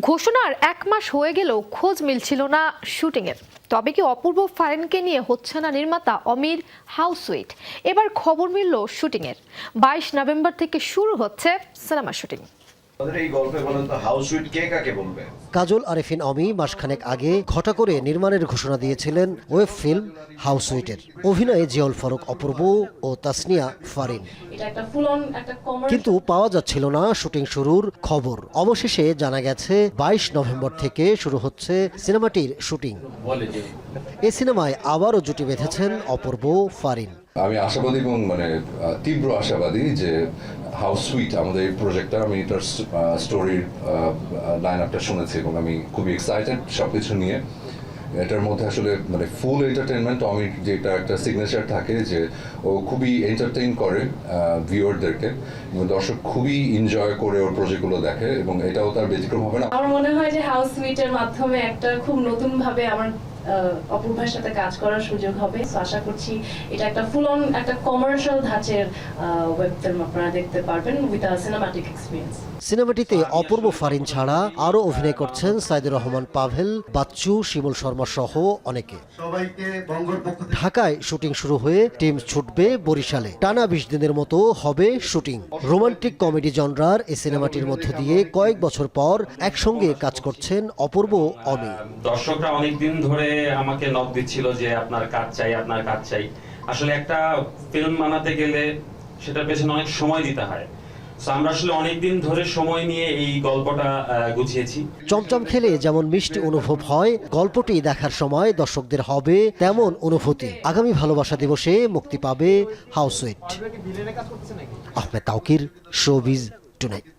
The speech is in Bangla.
ঘোষণার এক মাস হয়ে গেলেও খোঁজ মিলছিল না শুটিংয়ের। তবে কি অপূর্ব ফারেনকে নিয়ে হচ্ছে না নির্মাতা অমির হাউস সুইট এবার খবর মিলল শুটিংয়ের। বাইশ নভেম্বর থেকে শুরু হচ্ছে সিনেমা শুটিং। হাউস কাজল আরেফিন অমি মাসখানেক আগে ঘটা করে নির্মাণের ঘোষণা দিয়েছিলেন ওয়েব ফিল্ম হাউসউইটের অভিনয়ে জিয়ল ফারুক অপূর্ব ও তাসনিয়া ফারিন। এটা একটা ফুল অন একটা কমার্স কিন্তু পাওয়া যাচ্ছিল না শুটিং শুরুর খবর। অবশেষে জানা গেছে বাইশ নভেম্বর থেকে শুরু হচ্ছে সিনেমাটির শুটিং। এ সিনেমায় আবারও জুটি বেঁধেছেন অপূর্ব ফারিন। আমি আশাবাদী এবং মানে তীব্র আশাবাদী যে হাউস সুইট আমাদের এই প্রজেক্টটা আমি এটার স্টোরির লাইন আপটা শুনেছি এবং আমি খুবই এক্সাইটেড সব কিছু নিয়ে। এটার মধ্যে আসলে মানে ফুল এন্টারটেনমেন্ট আমি যেটা একটা সিগনেচার থাকে যে ও খুবই এন্টারটেইন করে ভিউয়ারদেরকে দর্শক খুবই এনজয় করে ওর প্রজেক্টগুলো দেখে এবং এটাও তার ব্যতিক্রম হবে না। আমার মনে হয় যে হাউস সুইটের মাধ্যমে একটা খুব নতুন ভাবে আমার অপূর্বার সাথে কাজ করার সুযোগ হবে। So আশা করছি এটা একটা ফুল অন একটা কমার্শিয়াল ধাঁচের ওয়েব ফিল্ম আপনারা দেখতে পারবেন উইথ আ সিনেমাটিক এক্সপিরিয়েন্স সিনেমাটিতে অপূর্ব ফারিন ছাড়া আরও অভিনয় করছেন সাইদুর রহমান পাভেল বাচ্চু শিমুল শর্মা সহ অনেকে। সবাইকে বঙ্গর পক্ষ থেকে ঢাকায় শুটিং শুরু হয়ে টিম ছুটবে বরিশালে। টানা বিশ দিনের মতো হবে শুটিং। রোমান্টিক কমেডি জনরার এই সিনেমাটির মধ্য দিয়ে কয়েক বছর পর একসঙ্গে কাজ করছেন অপূর্ব অমি দর্শকরা অনেকদিন ধরে আমাকে নক দিচ্ছিল যে আপনার কাজ চাই, আপনার কাজ চাই। আসলে একটা ফিল্ম বানাতে গেলে সেটার পেছনে অনেক সময় দিতে হয়। চমচম খেলে যেমন মিষ্টি অনুভব হয়, গল্পটি দেখার সময় দর্শকদের হবে তেমন অনুভূতি। আগামী ভালোবাসা দিবসে মুক্তি পাবে হাউসওয়েট আহমেদ তাউকির শোবিজ টুনাইট।